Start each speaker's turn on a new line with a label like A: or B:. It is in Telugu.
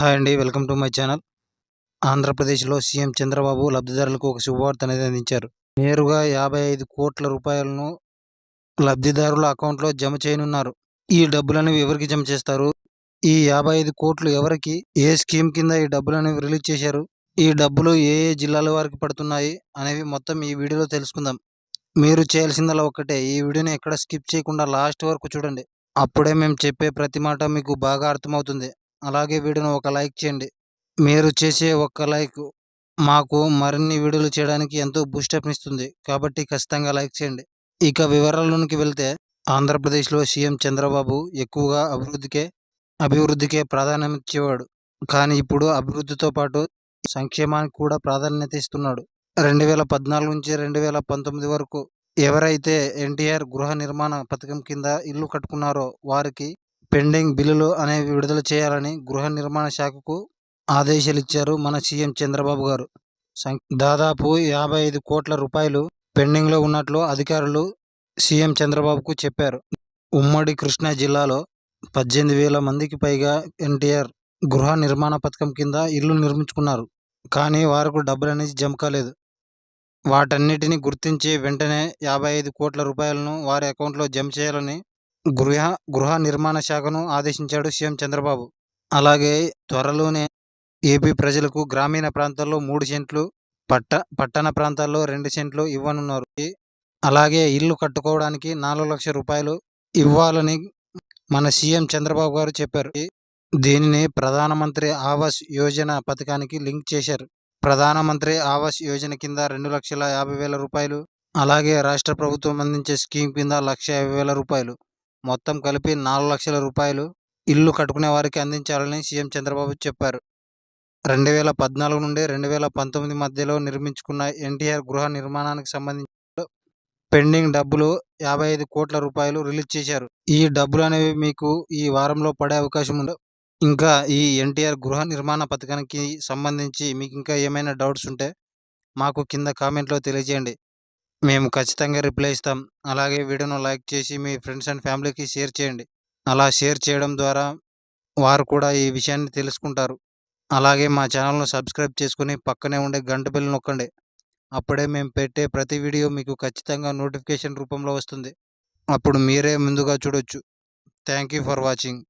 A: హాయ్ అండి వెల్కమ్ టు మై ఛానల్. ఆంధ్రప్రదేశ్లో సీఎం చంద్రబాబు లబ్ధిదారులకు ఒక శుభవార్త అనేది అందించారు. నేరుగా యాభై ఐదు కోట్ల రూపాయలను లబ్ధిదారుల అకౌంట్లో జమ చేయనున్నారు. ఈ డబ్బులను ఎవరికి జమ చేస్తారు? ఈ యాభై ఐదు కోట్లు ఎవరికి? ఏ స్కీమ్ కింద ఈ డబ్బులను రిలీజ్ చేశారు? ఈ డబ్బులు ఏ ఏ జిల్లాల వారికి పడుతున్నాయి? అనేవి మొత్తం ఈ వీడియోలో తెలుసుకుందాం. మీరు చేయాల్సిందల్లా ఒక్కటే ఈ వీడియోని ఎక్కడ స్కిప్ చేయకుండా లాస్ట్ వరకు చూడండి. అప్పుడే మేము చెప్పే ప్రతి మాట మీకు బాగా అర్థమవుతుంది. అలాగే వీడియోను ఒక లైక్ చేయండి. మీరు చేసే ఒక్క లైక్ మాకు మరిన్ని వీడియోలు చేయడానికి ఎంతో బూస్టప్ ఇస్తుంది. కాబట్టి ఖచ్చితంగా లైక్ చేయండి. ఇక వివరాల్లోనికి వెళ్తే ఆంధ్రప్రదేశ్లో సీఎం చంద్రబాబు ఎక్కువగా అభివృద్ధికే అభివృద్ధికే ప్రాధాన్యం ఇచ్చేవాడు కానీ ఇప్పుడు అభివృద్ధితో పాటు సంక్షేమానికి కూడా ప్రాధాన్యత ఇస్తున్నాడు. రెండు వేల పద్నాలుగు నుంచి రెండు వేల పంతొమ్మిది వరకు ఎవరైతే ఎన్టీఆర్ గృహ నిర్మాణ పథకం కింద ఇల్లు కట్టుకున్నారో వారికి పెండింగ్ బిల్లులు అనేవి విడుదల చేయాలని గృహ నిర్మాణ శాఖకు ఆదేశాలు ఇచ్చారు మన సీఎం చంద్రబాబు గారు. సం- దాదాపు యాభై ఐదు కోట్ల రూపాయలు పెండింగ్లో ఉన్నట్లు అధికారులు సీఎం చంద్రబాబుకు చెప్పారు. ఉమ్మడి కృష్ణా జిల్లాలో పద్దెనిమిది వేల మందికి పైగా ఎన్టీఆర్ గృహ నిర్మాణ పథకం కింద ఇల్లు నిర్మించుకున్నారు. కానీ వారికి డబ్బులు అనేది జమ కాలేదు. వాటన్నిటిని గుర్తించి వెంటనే యాభై ఐదు కోట్ల రూపాయలను వారి అకౌంట్లో జమ చేయాలని గృహ గృహ నిర్మాణ శాఖను ఆదేశించాడు సీఎం చంద్రబాబు. అలాగే త్వరలోనే ఏపీ ప్రజలకు గ్రామీణ ప్రాంతాల్లో మూడు సెంట్లు పట్ట పట్టణ ప్రాంతాల్లో రెండు సెంట్లు ఇవ్వనున్నారు. అలాగే ఇల్లు కట్టుకోవడానికి నాలుగు లక్షల రూపాయలు ఇవ్వాలని మన సీఎం చంద్రబాబు గారు చెప్పారు. దీనిని ప్రధానమంత్రి ఆవాస్ యోజన పథకానికి లింక్ చేశారు. ప్రధానమంత్రి ఆవాస్ యోజన కింద రెండు లక్షల యాభై వేల రూపాయలు అలాగే రాష్ట్ర ప్రభుత్వం అందించే స్కీమ్ కింద లక్ష యాభై వేల రూపాయలు. మొత్తం కలిపి నాలుగు లక్షల రూపాయలు ఇల్లు కట్టుకునే వారికి అందించాలని సీఎం చంద్రబాబు చెప్పారు. రెండు వేల పద్నాలుగు నుండి రెండు వేల పంతొమ్మిది మధ్యలో నిర్మించుకున్న ఎన్టీఆర్ గృహ నిర్మాణానికి సంబంధించి పెండింగ్ డబ్బులు యాభై ఐదు కోట్ల రూపాయలు రిలీజ్ చేశారు. ఈ డబ్బులు అనేవి మీకు ఈ వారంలో పడే అవకాశం ఉంది ఇంకా ఈ ఎన్టీఆర్ గృహ నిర్మాణ పథకానికి సంబంధించి మీకు ఇంకా ఏమైనా డౌట్స్ ఉంటే మాకు కింద కామెంట్లో తెలియజేయండి. మేము ఖచ్చితంగా రిప్లై ఇస్తాం. అలాగే వీడియోను లైక్ చేసి మీ ఫ్రెండ్స్ అండ్ ఫ్యామిలీకి షేర్ చేయండి. అలా షేర్ చేయడం ద్వారా వారు కూడా ఈ విషయాన్ని తెలుసుకుంటారు. అలాగే మా ఛానల్ను సబ్స్క్రైబ్ చేసుకుని పక్కనే ఉండే గంట బిల్ నొక్కండి. అప్పుడే మేము పెట్టే ప్రతి వీడియో మీకు ఖచ్చితంగా నోటిఫికేషన్ రూపంలో వస్తుంది. అప్పుడు మీరే ముందుగా చూడొచ్చు. Thank you for watching.